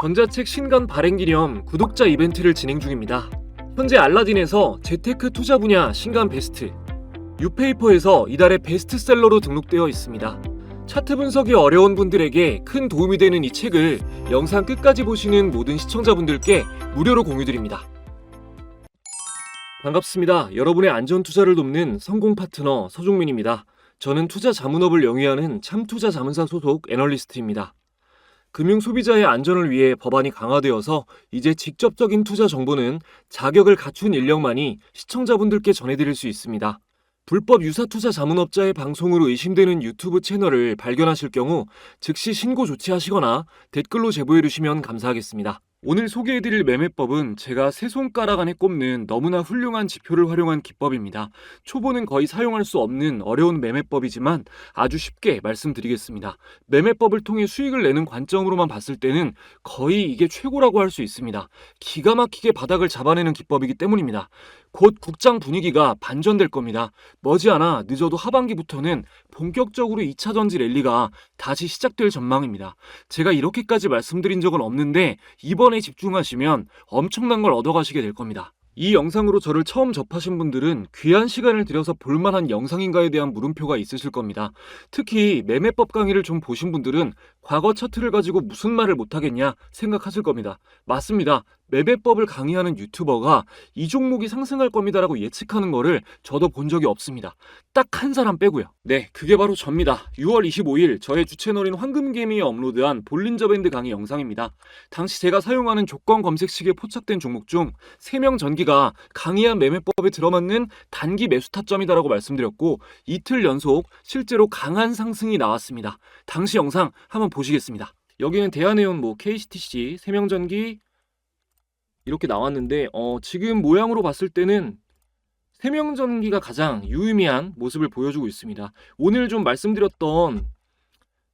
전자책 신간 발행 기념 구독자 이벤트를 진행 중입니다. 현재 알라딘에서 재테크 투자 분야 신간 베스트, 유페이퍼에서 이달의 베스트셀러로 등록되어 있습니다. 차트 분석이 어려운 분들에게 큰 도움이 되는 이 책을 영상 끝까지 보시는 모든 시청자분들께 무료로 공유드립니다. 반갑습니다. 여러분의 안전 투자를 돕는 성공 파트너 서종민입니다. 저는 투자 자문업을 영위하는 참투자 자문사 소속 애널리스트입니다. 금융 소비자의 안전을 위해 법안이 강화되어서 이제 직접적인 투자 정보는 자격을 갖춘 인력만이 시청자분들께 전해드릴 수 있습니다. 불법 유사 투자 자문업자의 방송으로 의심되는 유튜브 채널을 발견하실 경우 즉시 신고 조치하시거나 댓글로 제보해 주시면 감사하겠습니다. 오늘 소개해드릴 매매법은 제가 세 손가락 안에 꼽는 너무나 훌륭한 지표를 활용한 기법입니다. 초보는 거의 사용할 수 없는 어려운 매매법이지만 아주 쉽게 말씀드리겠습니다. 매매법을 통해 수익을 내는 관점으로만 봤을 때는 거의 이게 최고라고 할 수 있습니다. 기가 막히게 바닥을 잡아내는 기법이기 때문입니다. 곧 국장 분위기가 반전될 겁니다. 머지않아 늦어도 하반기부터는 본격적으로 2차 전지 랠리가 다시 시작될 전망입니다. 제가 이렇게까지 말씀드린 적은 없는데 이번 에 집중하시면 엄청난 걸 얻어가시게 될 겁니다. 이 영상으로 저를 처음 접하신 분들은 귀한 시간을 들여서 볼만한 영상인가에 대한 물음표가 있으실 겁니다. 특히 매매법 강의를 좀 보신 분들은 과거 차트를 가지고 무슨 말을 못하겠냐 생각하실 겁니다. 맞습니다. 매매법을 강의하는 유튜버가 이 종목이 상승할 겁니다라고 예측하는 거를 저도 본 적이 없습니다. 딱 한 사람 빼고요. 네, 그게 바로 접니다. 6월 25일 저의 주채널인 황금개미에 업로드한 볼린저 밴드 강의 영상입니다. 당시 제가 사용하는 조건 검색식에 포착된 종목 중 3명 전기가 강의한 매매법에 들어맞는 단기 매수 타점이다라고 말씀드렸고 이틀 연속 실제로 강한 상승이 나왔습니다. 당시 영상 한번 보시겠습니다. 여기는 대한해운 뭐 KCTC, 세명전기 이렇게 나왔는데 어, 지금 모양으로 봤을 때는 세명전기가 가장 유의미한 모습을 보여주고 있습니다. 오늘 좀 말씀드렸던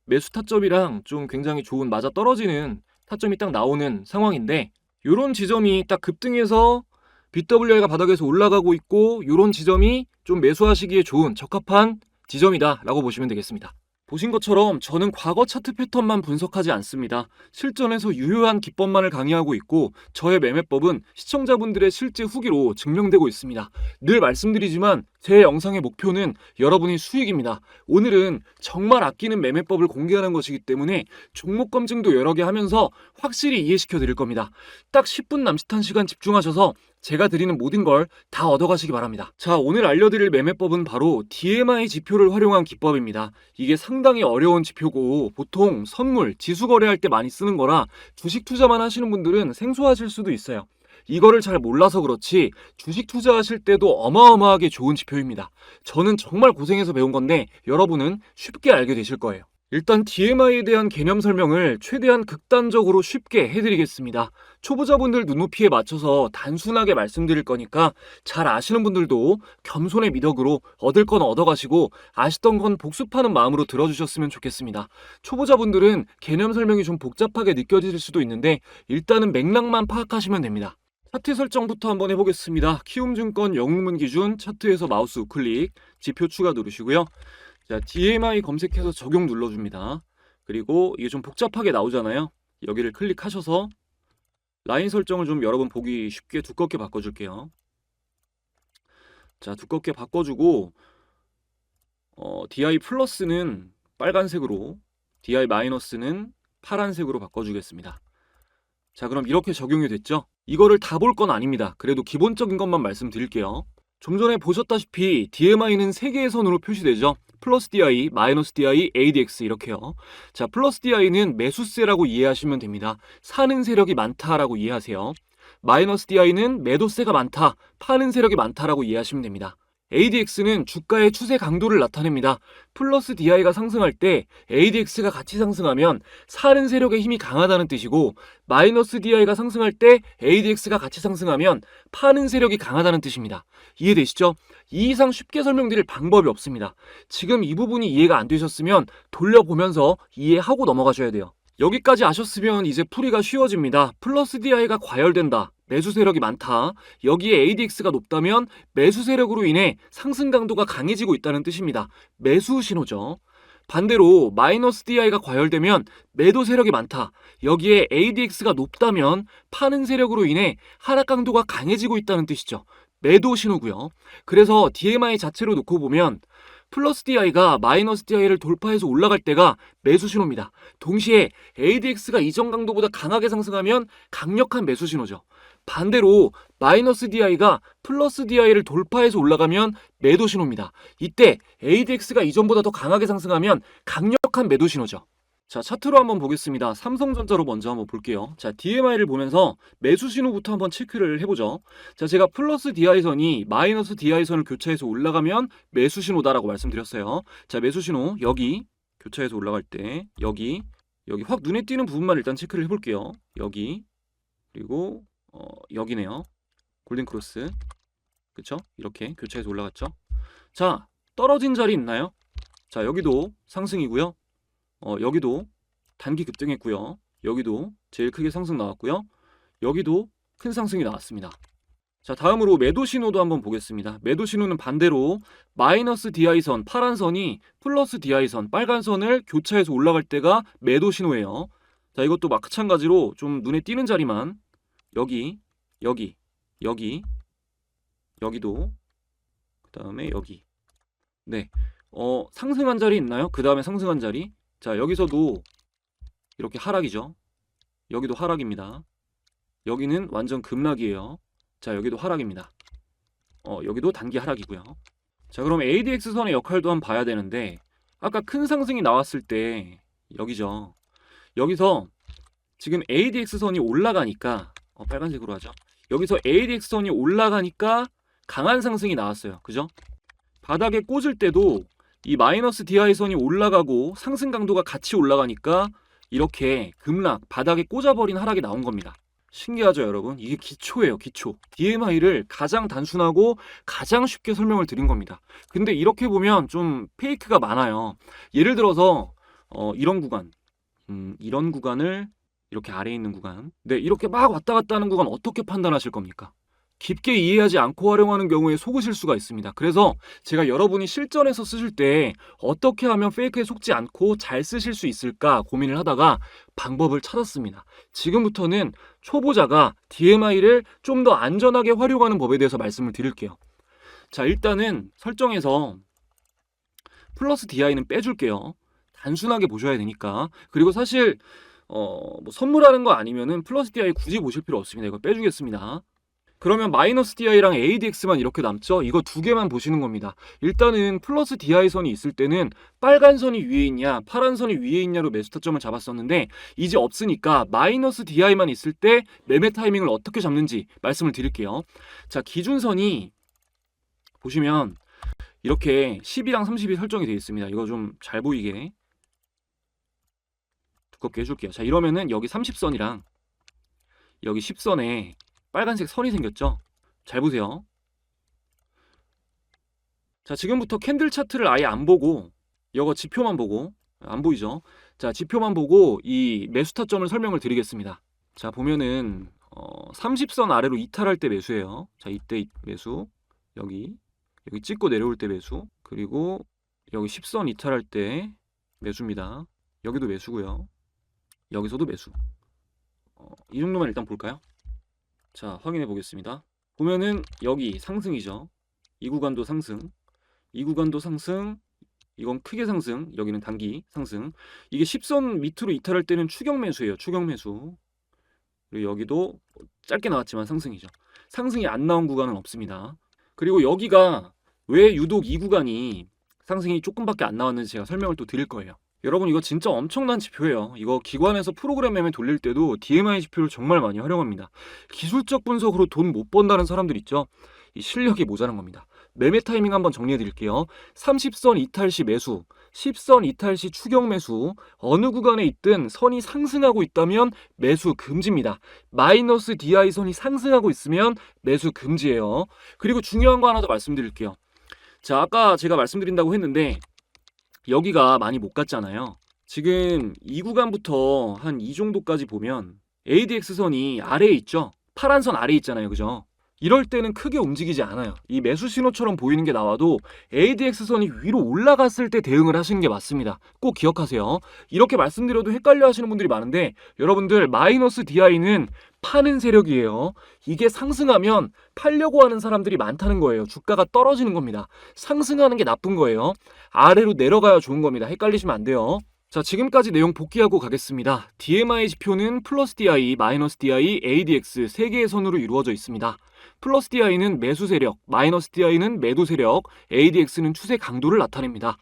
매수 타점이랑 좀 굉장히 좋은 맞아 떨어지는 타점이 딱 나오는 상황인데 이런 지점이 딱 급등해서 BWI가 바닥에서 올라가고 있고 이런 지점이 좀 매수하시기에 좋은 적합한 지점이다라고 보시면 되겠습니다. 보신 것처럼 저는 과거 차트 패턴만 분석하지 않습니다. 실전에서 유효한 기법만을 강의하고 있고 저의 매매법은 시청자분들의 실제 후기로 증명되고 있습니다. 늘 말씀드리지만 제 영상의 목표는 여러분의 수익입니다. 오늘은 정말 아끼는 매매법을 공개하는 것이기 때문에 종목 검증도 여러 개 하면서 확실히 이해시켜 드릴 겁니다. 딱 10분 남짓한 시간 집중하셔서 제가 드리는 모든 걸 다 얻어가시기 바랍니다. 자, 오늘 알려드릴 매매법은 바로 DMI 지표를 활용한 기법입니다. 이게 상당히 어려운 지표고 보통 선물, 지수 거래할 때 많이 쓰는 거라 주식 투자만 하시는 분들은 생소하실 수도 있어요. 이거를 잘 몰라서 그렇지 주식 투자하실 때도 어마어마하게 좋은 지표입니다. 저는 정말 고생해서 배운 건데 여러분은 쉽게 알게 되실 거예요. 일단 DMI에 대한 개념 설명을 최대한 극단적으로 쉽게 해드리겠습니다. 초보자분들 눈높이에 맞춰서 단순하게 말씀드릴 거니까 잘 아시는 분들도 겸손의 미덕으로 얻을 건 얻어가시고 아시던 건 복습하는 마음으로 들어주셨으면 좋겠습니다. 초보자분들은 개념 설명이 좀 복잡하게 느껴질 수도 있는데 일단은 맥락만 파악하시면 됩니다. 차트 설정부터 한번 해보겠습니다. 키움증권 영웅문 기준 차트에서 마우스 우클릭 지표 추가 누르시고요. 자, DMI 검색해서 적용 눌러줍니다. 그리고 이게 좀 복잡하게 나오잖아요. 여기를 클릭하셔서 라인 설정을 좀 여러분 보기 쉽게 두껍게 바꿔줄게요. 자, 두껍게 바꿔주고 어, DI 플러스는 빨간색으로, DI 마이너스는 파란색으로 바꿔주겠습니다. 자, 그럼 이렇게 적용이 됐죠? 이거를 다 볼 건 아닙니다. 그래도 기본적인 것만 말씀드릴게요. 좀 전에 보셨다시피 DMI는 세 개의 선으로 표시되죠. 플러스 DI, 마이너스 DI, ADX 이렇게요. 자, 플러스 DI는 매수세라고 이해하시면 됩니다. 사는 세력이 많다라고 이해하세요. 마이너스 DI는 매도세가 많다, 파는 세력이 많다라고 이해하시면 됩니다. ADX는 주가의 추세 강도를 나타냅니다. 플러스 DI가 상승할 때 ADX가 같이 상승하면 사는 세력의 힘이 강하다는 뜻이고 마이너스 DI가 상승할 때 ADX가 같이 상승하면 파는 세력이 강하다는 뜻입니다. 이해되시죠? 이 이상 쉽게 설명드릴 방법이 없습니다. 지금 이 부분이 이해가 안 되셨으면 돌려보면서 이해하고 넘어가셔야 돼요. 여기까지 아셨으면 이제 풀이가 쉬워집니다. 플러스 DI가 과열된다. 매수 세력이 많다. 여기에 ADX가 높다면 매수 세력으로 인해 상승 강도가 강해지고 있다는 뜻입니다. 매수 신호죠. 반대로 마이너스 DI가 과열되면 매도 세력이 많다. 여기에 ADX가 높다면 파는 세력으로 인해 하락 강도가 강해지고 있다는 뜻이죠. 매도 신호고요. 그래서 DMI 자체로 놓고 보면 플러스 DI가 마이너스 DI를 돌파해서 올라갈 때가 매수 신호입니다. 동시에 ADX가 이전 강도보다 강하게 상승하면 강력한 매수 신호죠. 반대로 마이너스 DI가 플러스 DI를 돌파해서 올라가면 매도 신호입니다. 이때 ADX가 이전보다 더 강하게 상승하면 강력한 매도 신호죠. 자, 차트로 한번 보겠습니다. 삼성전자로 먼저 한번 볼게요. 자, DMI를 보면서 매수 신호부터 한번 체크를 해보죠. 자, 제가 플러스 DI선이 마이너스 DI선을 교차해서 올라가면 매수 신호다라고 말씀드렸어요. 자, 매수 신호 여기 교차해서 올라갈 때 여기 여기 확 눈에 띄는 부분만 일단 체크를 해볼게요. 여기 그리고 어, 여기네요. 골든 크로스 그쵸? 이렇게 교차해서 올라갔죠. 자, 떨어진 자리 있나요? 자, 여기도 상승이고요. 어, 여기도 단기 급등했고요. 여기도 제일 크게 상승 나왔고요. 여기도 큰 상승이 나왔습니다. 자, 다음으로 매도 신호도 한번 보겠습니다. 매도 신호는 반대로 마이너스 DI선 파란 선이 플러스 DI선 빨간 선을 교차해서 올라갈 때가 매도 신호예요. 자, 이것도 마찬가지로 좀 눈에 띄는 자리만 여기, 여기, 여기, 여기도 그 다음에 여기. 네. 어, 상승한 자리 있나요? 그 다음에 상승한 자리. 자, 여기서도 이렇게 하락이죠. 여기도 하락입니다. 여기는 완전 급락이에요. 자, 여기도 하락입니다. 어, 여기도 단기 하락이고요. 자, 그럼 ADX선의 역할도 한번 봐야 되는데 아까 큰 상승이 나왔을 때 여기죠. 여기서 지금 ADX선이 올라가니까 어, 빨간색으로 하죠. 여기서 ADX선이 올라가니까 강한 상승이 나왔어요. 그죠? 바닥에 꽂을 때도 이 마이너스 DI선이 올라가고 상승 강도가 같이 올라가니까 이렇게 급락, 바닥에 꽂아버린 하락이 나온 겁니다. 신기하죠, 여러분? 이게 기초예요, 기초. DMI를 가장 단순하고 가장 쉽게 설명을 드린 겁니다. 근데 이렇게 보면 좀 페이크가 많아요. 예를 들어서 어, 이런 구간, 음, 이런 구간을 이렇게 아래에 있는 구간, 네, 이렇게 막 왔다 갔다 하는 구간 어떻게 판단하실 겁니까? 깊게 이해하지 않고 활용하는 경우에 속으실 수가 있습니다. 그래서 제가 여러분이 실전에서 쓰실 때 어떻게 하면 페이크에 속지 않고 잘 쓰실 수 있을까 고민을 하다가 방법을 찾았습니다. 지금부터는 초보자가 DMI를 좀 더 안전하게 활용하는 법에 대해서 말씀을 드릴게요. 자, 일단은 설정에서 플러스 DI는 빼줄게요. 단순하게 보셔야 되니까. 그리고 사실 어, 뭐 선물하는 거 아니면은 플러스 DI 굳이 보실 필요 없습니다. 이거 빼주겠습니다. 그러면 마이너스 DI랑 ADX만 이렇게 남죠? 이거 두 개만 보시는 겁니다. 일단은 플러스 DI 선이 있을 때는 빨간 선이 위에 있냐, 파란 선이 위에 있냐로 매수 타점을 잡았었는데 이제 없으니까 마이너스 DI만 있을 때 매매 타이밍을 어떻게 잡는지 말씀을 드릴게요. 자, 기준선이 보시면 이렇게 10이랑 30이 설정이 되어 있습니다. 이거 좀 잘 보이게 두껍게 해줄게요. 자, 이러면은 여기 30선이랑 여기 10선에 빨간색 선이 생겼죠? 잘 보세요. 자, 지금부터 캔들 차트를 아예 안 보고 이거 지표만 보고 안 보이죠? 자, 지표만 보고 이 매수 타점을 설명을 드리겠습니다. 자, 보면은 어, 30선 아래로 이탈할 때 매수예요. 자, 이때 이- 매수. 여기 여기 찍고 내려올 때 매수. 그리고 여기 10선 이탈할 때 매수입니다. 여기도 매수고요. 여기서도 매수. 어, 이 정도만 일단 볼까요? 자, 확인해 보겠습니다. 보면은 여기 상승이죠. 이 구간도 상승. 이 구간도 상승. 이건 크게 상승. 여기는 단기 상승. 이게 10선 밑으로 이탈할 때는 추격 매수예요. 추격 매수. 그리고 여기도 짧게 나왔지만 상승이죠. 상승이 안 나온 구간은 없습니다. 그리고 여기가 왜 유독 이 구간이 상승이 조금밖에 안 나왔는지 제가 설명을 또 드릴 거예요. 여러분 이거 진짜 엄청난 지표예요. 이거 기관에서 프로그램 매매 돌릴 때도 DMI 지표를 정말 많이 활용합니다. 기술적 분석으로 돈 못 번다는 사람들 있죠. 이 실력이 모자란 겁니다. 매매 타이밍 한번 정리해 드릴게요. 30선 이탈 시 매수, 10선 이탈 시 추격 매수, 어느 구간에 있든 선이 상승하고 있다면 매수 금지입니다. 마이너스 DI 선이 상승하고 있으면 매수 금지예요. 그리고 중요한 거 하나 더 말씀드릴게요. 자, 아까 제가 말씀드린다고 했는데 여기가 많이 못 갔잖아요. 지금 이 구간부터 한 이 정도까지 보면 ADX 선이 아래에 있죠. 파란 선 아래에 있잖아요. 그죠? 이럴 때는 크게 움직이지 않아요. 이 매수 신호처럼 보이는 게 나와도 ADX선이 위로 올라갔을 때 대응을 하시는 게 맞습니다. 꼭 기억하세요. 이렇게 말씀드려도 헷갈려 하시는 분들이 많은데 여러분들 마이너스 DI는 파는 세력이에요. 이게 상승하면 팔려고 하는 사람들이 많다는 거예요. 주가가 떨어지는 겁니다. 상승하는 게 나쁜 거예요. 아래로 내려가야 좋은 겁니다. 헷갈리시면 안 돼요. 자, 지금까지 내용 복귀하고 가겠습니다. DMI 지표는 플러스 DI, 마이너스 DI, ADX 세 개의 선으로 이루어져 있습니다. 플러스 DI는 매수 세력, 마이너스 DI는 매도 세력, ADX는 추세 강도를 나타냅니다.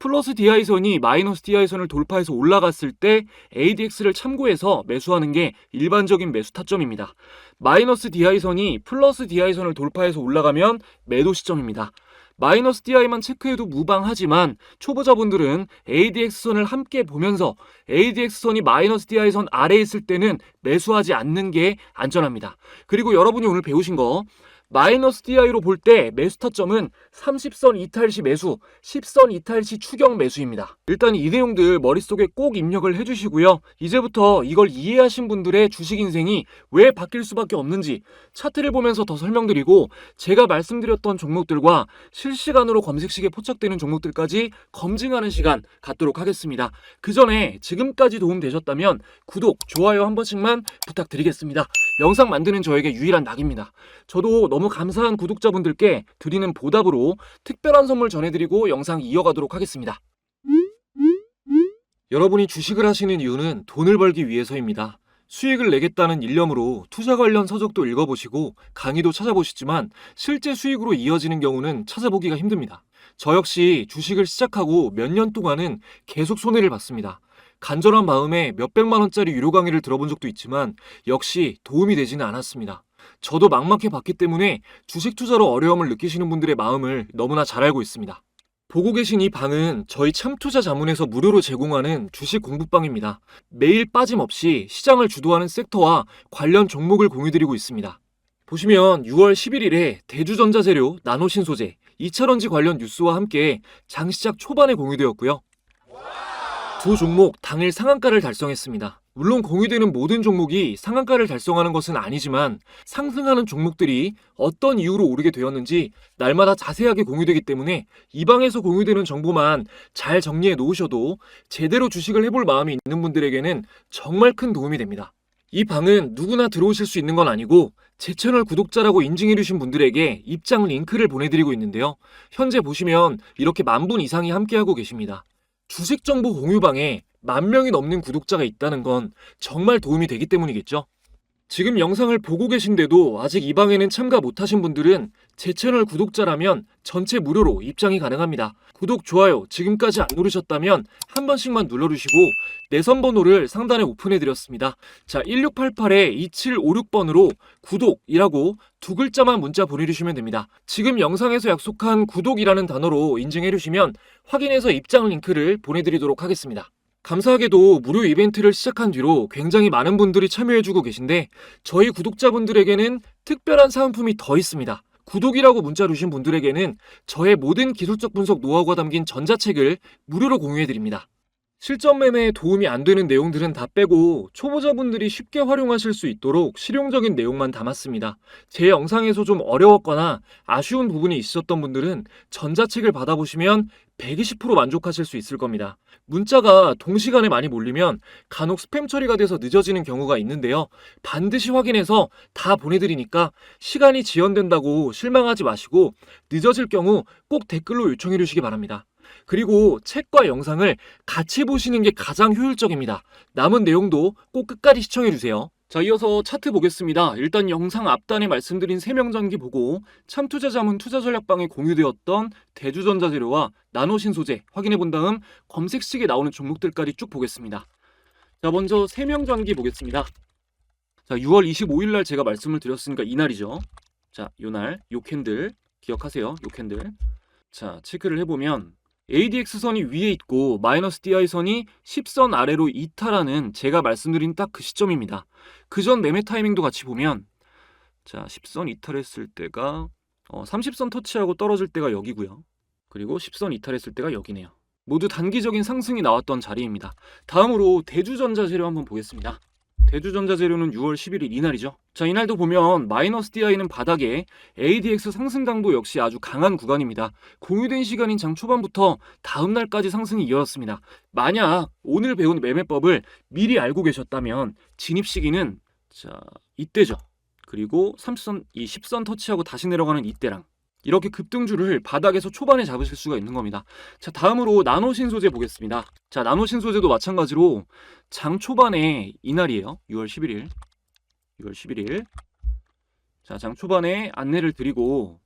플러스 DI선이 마이너스 DI선을 돌파해서 올라갔을 때 ADX를 참고해서 매수하는 게 일반적인 매수 타점입니다. 마이너스 DI선이 플러스 DI선을 돌파해서 올라가면 매도 시점입니다. 마이너스 DI만 체크해도 무방하지만 초보자분들은 ADX선을 함께 보면서 ADX선이 마이너스 DI선 아래에 있을 때는 매수하지 않는 게 안전합니다. 그리고 여러분이 오늘 배우신 거 마이너스 DI로 볼 때 매수 타점은 30선 이탈 시 매수, 10선 이탈 시 추격 매수입니다. 일단 이 내용들 머릿속에 꼭 입력을 해주시고요. 이제부터 이걸 이해하신 분들의 주식 인생이 왜 바뀔 수밖에 없는지 차트를 보면서 더 설명드리고 제가 말씀드렸던 종목들과 실시간으로 검색식에 포착되는 종목들까지 검증하는 시간 갖도록 하겠습니다. 그 전에 지금까지 도움 되셨다면 구독, 좋아요 한 번씩만 부탁드리겠습니다. 영상 만드는 저에게 유일한 낙입니다. 저도 너무 감사한 구독자분들께 드리는 보답으로 특별한 선물 전해드리고 영상 이어가도록 하겠습니다. 여러분이 주식을 하시는 이유는 돈을 벌기 위해서입니다. 수익을 내겠다는 일념으로 투자 관련 서적도 읽어보시고 강의도 찾아보시지만 실제 수익으로 이어지는 경우는 찾아보기가 힘듭니다. 저 역시 주식을 시작하고 몇 년 동안은 계속 손해를 봤습니다. 간절한 마음에 몇백만 원짜리 유료 강의를 들어본 적도 있지만 역시 도움이 되지는 않았습니다. 저도 막막해 봤기 때문에 주식 투자로 어려움을 느끼시는 분들의 마음을 너무나 잘 알고 있습니다. 보고 계신 이 방은 저희 참투자 자문에서 무료로 제공하는 주식 공부방입니다. 매일 빠짐없이 시장을 주도하는 섹터와 관련 종목을 공유드리고 있습니다. 보시면 6월 11일에 대주전자재료, 나노신소재, 2차전지 관련 뉴스와 함께 장 시작 초반에 공유되었고요. 두 종목 당일 상한가를 달성했습니다. 물론 공유되는 모든 종목이 상한가를 달성하는 것은 아니지만 상승하는 종목들이 어떤 이유로 오르게 되었는지 날마다 자세하게 공유되기 때문에 이 방에서 공유되는 정보만 잘 정리해 놓으셔도 제대로 주식을 해볼 마음이 있는 분들에게는 정말 큰 도움이 됩니다. 이 방은 누구나 들어오실 수 있는 건 아니고 제 채널 구독자라고 인증해 주신 분들에게 입장 링크를 보내드리고 있는데요. 현재 보시면 이렇게 만 분 이상이 함께하고 계십니다. 주식 정보 공유방에 만 명이 넘는 구독자가 있다는 건 정말 도움이 되기 때문이겠죠. 지금 영상을 보고 계신데도 아직 이 방에는 참가 못하신 분들은 제 채널 구독자라면 전체 무료로 입장이 가능합니다. 구독, 좋아요 지금까지 안 누르셨다면 한 번씩만 눌러주시고 내선 번호를 상단에 오픈해드렸습니다. 자, 1688-2756번으로 구독이라고 두 글자만 문자 보내주시면 됩니다. 지금 영상에서 약속한 구독이라는 단어로 인증해주시면 확인해서 입장 링크를 보내드리도록 하겠습니다. 감사하게도 무료 이벤트를 시작한 뒤로 굉장히 많은 분들이 참여해주고 계신데 저희 구독자분들에게는 특별한 사은품이 더 있습니다. 구독이라고 문자 주신 분들에게는 저의 모든 기술적 분석 노하우가 담긴 전자책을 무료로 공유해드립니다. 실전 매매에 도움이 안 되는 내용들은 다 빼고 초보자분들이 쉽게 활용하실 수 있도록 실용적인 내용만 담았습니다. 제 영상에서 좀 어려웠거나 아쉬운 부분이 있으셨던 분들은 전자책을 받아보시면 120% 만족하실 수 있을 겁니다. 문자가 동시간에 많이 몰리면 간혹 스팸 처리가 돼서 늦어지는 경우가 있는데요. 반드시 확인해서 다 보내드리니까 시간이 지연된다고 실망하지 마시고 늦어질 경우 꼭 댓글로 요청해 주시기 바랍니다. 그리고 책과 영상을 같이 보시는 게 가장 효율적입니다. 남은 내용도 꼭 끝까지 시청해 주세요. 자, 이어서 차트 보겠습니다. 일단 영상 앞단에 말씀드린 세명전기 보고 참투자 자문 투자 전략방에 공유되었던 대주전자 재료와 나노신 소재 확인해 본 다음 검색식에 나오는 종목들까지 쭉 보겠습니다. 자, 먼저 세명전기 보겠습니다. 자, 6월 25일 날 제가 말씀을 드렸으니까 이날이죠. 자, 요날 요 캔들 기억하세요. 요 캔들. 자, 체크를 해 보면 ADX선이 위에 있고 마이너스 DI선이 10선 아래로 이탈하는 제가 말씀드린 딱 그 시점입니다. 그 전 매매 타이밍도 같이 보면 자 10선 이탈했을 때가 어, 30선 터치하고 떨어질 때가 여기고요. 그리고 10선 이탈했을 때가 여기네요. 모두 단기적인 상승이 나왔던 자리입니다. 다음으로 대주전자 재료 한번 보겠습니다. 대주전자재료는 6월 11일 이날이죠. 자, 이날도 보면 마이너스 DI는 바닥에 ADX 상승 강도 역시 아주 강한 구간입니다. 공유된 시간인 장 초반부터 다음 날까지 상승이 이어졌습니다. 만약 오늘 배운 매매법을 미리 알고 계셨다면 진입 시기는 자, 이때죠. 그리고 30선 이 10선 터치하고 다시 내려가는 이때랑 이렇게 급등주를 바닥에서 초반에 잡으실 수가 있는 겁니다. 자, 다음으로 나노 신소재 보겠습니다. 자, 나노 신소재도 마찬가지로 장 초반에 이날이에요. 6월 11일. 6월 11일. 자, 장 초반에 안내를 드리고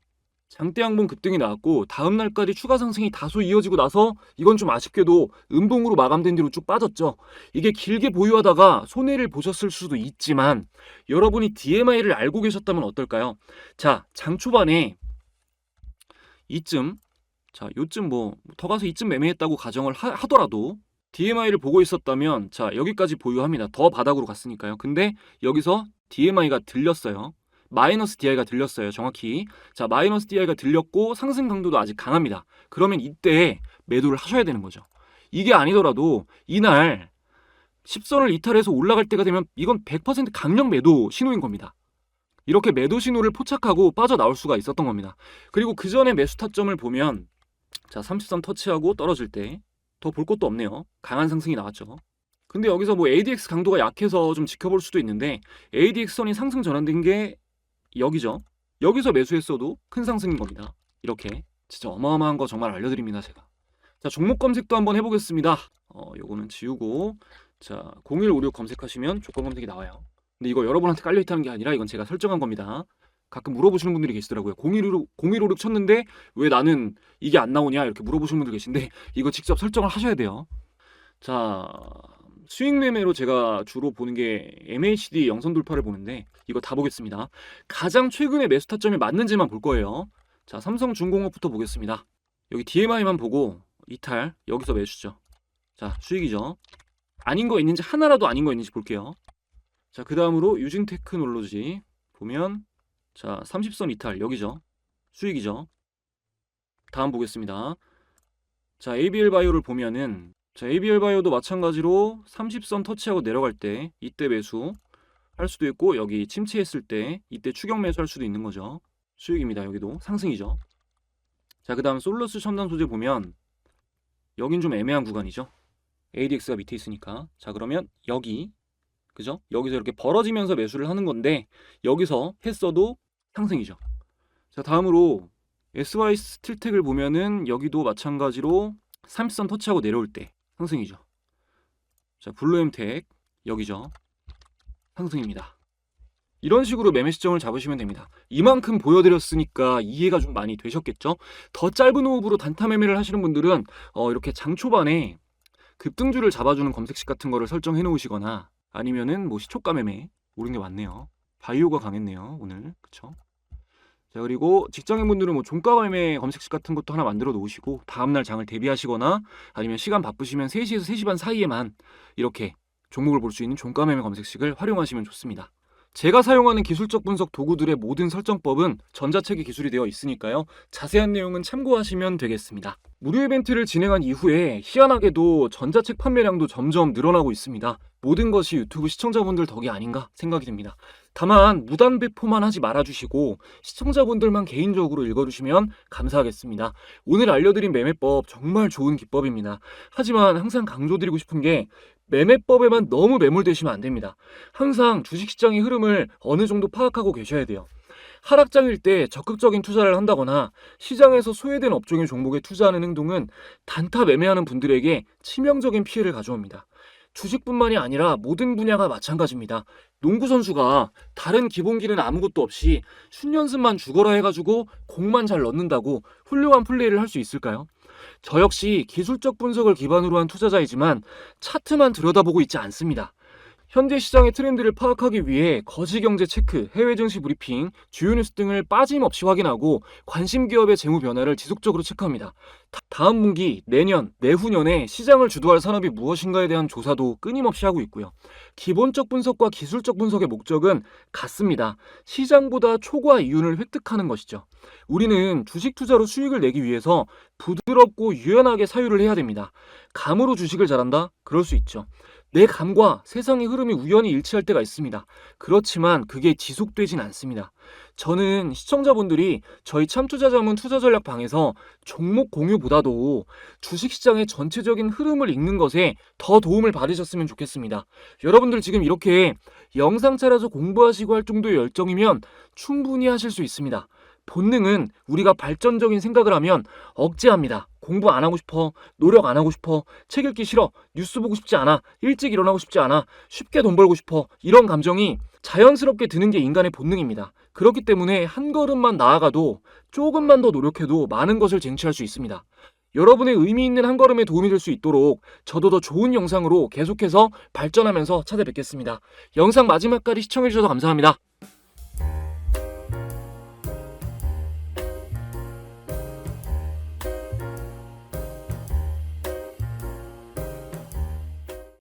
장대 양봉 급등이 나왔고 다음 날까지 추가 상승이 다소 이어지고 나서 이건 좀 아쉽게도 음봉으로 마감된 뒤로 쭉 빠졌죠. 이게 길게 보유하다가 손해를 보셨을 수도 있지만 여러분이 DMI를 알고 계셨다면 어떨까요? 자, 장 초반에 이쯤 자, 요쯤 뭐 더 가서 이쯤 매매했다고 가정을 하, 하더라도 DMI를 보고 있었다면 자, 여기까지 보유합니다. 더 바닥으로 갔으니까요. 근데 여기서 DMI가 들렸어요. 마이너스 DI가 들렸어요. 정확히. 자, 마이너스 DI가 들렸고 상승 강도도 아직 강합니다. 그러면 이때 매도를 하셔야 되는 거죠. 이게 아니더라도 이날 10선을 이탈해서 올라갈 때가 되면 이건 100% 강력 매도 신호인 겁니다. 이렇게 매도 신호를 포착하고 빠져나올 수가 있었던 겁니다. 그리고 그 전에 매수 타점을 보면 자, 30선 터치하고 떨어질 때 더 볼 것도 없네요. 강한 상승이 나왔죠. 근데 여기서 뭐 ADX 강도가 약해서 좀 지켜볼 수도 있는데 ADX 선이 상승 전환된 게 여기죠. 여기서 매수했어도 큰 상승인 겁니다. 이렇게 진짜 어마어마한 거 정말 알려드립니다 제가. 자 종목 검색도 한번 해보겠습니다. 어 요거는 지우고 자 0156 검색하시면 조건 검색이 나와요. 근데 이거 여러분한테 깔려 있다는 게 아니라 이건 제가 설정한 겁니다. 가끔 물어보시는 분들이 계시더라고요. 0156 0156 쳤는데 왜 나는 이게 안 나오냐 이렇게 물어보시는 분들 계신데 이거 직접 설정을 하셔야 돼요. 자 수익 매매로 제가 주로 보는 게 MACD 영선 돌파를 보는데 이거 다 보겠습니다. 가장 최근에 매수 타점이 맞는지만 볼 거예요. 자, 삼성중공업부터 보겠습니다. 여기 DMI만 보고 이탈 여기서 매수죠. 자, 수익이죠. 아닌 거 있는지 하나라도 아닌 거 있는지 볼게요. 자, 그 다음으로 유진 테크놀로지 보면 자, 30선 이탈 여기죠. 수익이죠. 다음 보겠습니다. 자, ABL 바이오를 보면은 자, ABL 바이오도 마찬가지로 30선 터치하고 내려갈 때 이때 매수 할 수도 있고 여기 침체했을 때 이때 추격 매수할 수도 있는 거죠. 수익입니다. 여기도 상승이죠. 자, 그다음 솔러스 첨단 소재 보면 여긴 좀 애매한 구간이죠. ADX가 밑에 있으니까. 자, 그러면 여기 그죠? 여기서 이렇게 벌어지면서 매수를 하는 건데 여기서 했어도 상승이죠. 자, 다음으로 SY 스틸텍을 보면은 여기도 마찬가지로 30선 터치하고 내려올 때 상승이죠. 자, 블루엠텍 여기죠. 상승입니다. 이런 식으로 매매 시점을 잡으시면 됩니다. 이만큼 보여드렸으니까 이해가 좀 많이 되셨겠죠? 더 짧은 호흡으로 단타 매매를 하시는 분들은 어, 이렇게 장 초반에 급등주를 잡아주는 검색식 같은 거를 설정해 놓으시거나 아니면은 뭐 시초가 매매 오른 게 많네요. 바이오가 강했네요 오늘 그쵸? 자 그리고 직장인분들은 뭐 종가 매매 검색식 같은 것도 하나 만들어 놓으시고 다음날 장을 대비하시거나 아니면 시간 바쁘시면 3시에서 3시 반 사이에만 이렇게 종목을 볼 수 있는 종가 매매 검색식을 활용하시면 좋습니다. 제가 사용하는 기술적 분석 도구들의 모든 설정법은 전자책에 기술이 되어 있으니까요. 자세한 내용은 참고하시면 되겠습니다. 무료 이벤트를 진행한 이후에 희한하게도 전자책 판매량도 점점 늘어나고 있습니다. 모든 것이 유튜브 시청자분들 덕이 아닌가 생각이 듭니다. 다만 무단 배포만 하지 말아주시고 시청자분들만 개인적으로 읽어주시면 감사하겠습니다. 오늘 알려드린 매매법 정말 좋은 기법입니다. 하지만 항상 강조드리고 싶은 게 매매법에만 너무 매몰되시면 안 됩니다. 항상 주식시장의 흐름을 어느 정도 파악하고 계셔야 돼요. 하락장일 때 적극적인 투자를 한다거나 시장에서 소외된 업종의 종목에 투자하는 행동은 단타 매매하는 분들에게 치명적인 피해를 가져옵니다. 주식뿐만이 아니라 모든 분야가 마찬가지입니다. 농구 선수가 다른 기본기는 아무것도 없이 슛연습만 죽어라 해가지고 공만 잘 넣는다고 훌륭한 플레이를 할 수 있을까요? 저 역시 기술적 분석을 기반으로 한 투자자이지만 차트만 들여다보고 있지 않습니다. 현재 시장의 트렌드를 파악하기 위해 거시 경제 체크, 해외 증시 브리핑, 주요 뉴스 등을 빠짐없이 확인하고 관심 기업의 재무 변화를 지속적으로 체크합니다. 다- 다음 분기, 내년, 내후년에 시장을 주도할 산업이 무엇인가에 대한 조사도 끊임없이 하고 있고요. 기본적 분석과 기술적 분석의 목적은 같습니다. 시장보다 초과 이윤을 획득하는 것이죠. 우리는 주식 투자로 수익을 내기 위해서 부드럽고 유연하게 사유를 해야 됩니다. 감으로 주식을 잘한다? 그럴 수 있죠. 내 감과 세상의 흐름이 우연히 일치할 때가 있습니다. 그렇지만 그게 지속되진 않습니다. 저는 시청자분들이 저희 참투자 자문 투자 전략 방에서 종목 공유보다도 주식시장의 전체적인 흐름을 읽는 것에 더 도움을 받으셨으면 좋겠습니다. 여러분들 지금 이렇게 영상 차려서 공부하시고 할 정도의 열정이면 충분히 하실 수 있습니다. 본능은 우리가 발전적인 생각을 하면 억제합니다. 공부 안 하고 싶어, 노력 안 하고 싶어, 책 읽기 싫어, 뉴스 보고 싶지 않아, 일찍 일어나고 싶지 않아, 쉽게 돈 벌고 싶어, 이런 감정이 자연스럽게 드는 게 인간의 본능입니다. 그렇기 때문에 한 걸음만 나아가도 조금만 더 노력해도 많은 것을 쟁취할 수 있습니다. 여러분의 의미 있는 한 걸음에 도움이 될 수 있도록 저도 더 좋은 영상으로 계속해서 발전하면서 찾아뵙겠습니다. 영상 마지막까지 시청해주셔서 감사합니다.